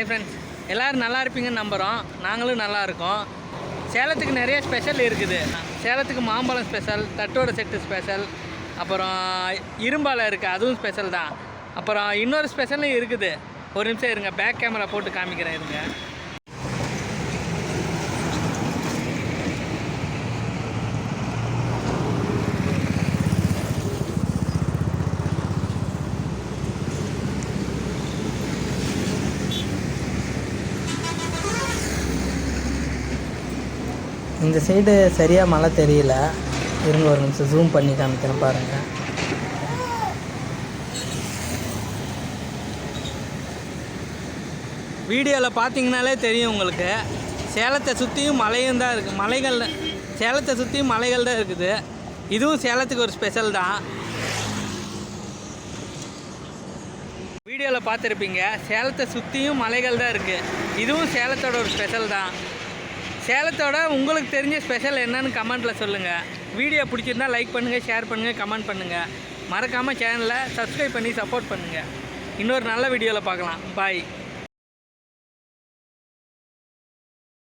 Hi friends எல்லோரும் நல்லா இருப்பீங்கன்னு நம்புகிறோம் நாங்களும் நல்லா இருக்கோம். சேலத்துக்கு நிறைய ஸ்பெஷல் இருக்குது. சேலத்துக்கு மாம்பழம் ஸ்பெஷல் தட்டோட செட்டு ஸ்பெஷல் அப்புறம் இரும்பாலை இருக்குது அதுவும் ஸ்பெஷல் தான். அப்புறம் இன்னொரு ஸ்பெஷலும் இருக்குது. ஒரு நிமிஷம் இருங்க பேக் கேமரா போட்டு காமிக்கிறேன் இருங்க. இந்த சைடு சரியாக மழை தெரியல. இருங்க ஒரு நிமிஷம் ஜூம் பண்ணி காமிக்கிறேன் பாருங்கள் வீடியோவில் பார்த்தீங்கனாலே தெரியும் உங்களுக்கு. சேலத்தை சுற்றியும் மலையும் தான் இருக்குது மலைகள் சேலத்தை சுற்றியும் மலைகள் தான் இருக்குது. இதுவும் சேலத்துக்கு ஒரு ஸ்பெஷல் தான். வீடியோவில் பார்த்துருப்பீங்க சேலத்தை சுற்றியும் மலைகள் தான் இருக்குது இதுவும் சேலத்தோட ஒரு ஸ்பெஷல் தான். சேலத்தோட உங்களுக்கு தெரிஞ்ச ஸ்பெஷல் என்னன்னு கமெண்ட்டில் சொல்லுங்கள் வீடியோ பிடிச்சிருந்தா லைக் பண்ணுங்கள் ஷேர் பண்ணுங்கள் கமெண்ட் பண்ணுங்கள் மறக்காமல் சேனலை சப்ஸ்கிரைப் பண்ணி சப்போர்ட் பண்ணுங்கள் இன்னொரு நல்ல வீடியோவில் பார்க்கலாம். பாய்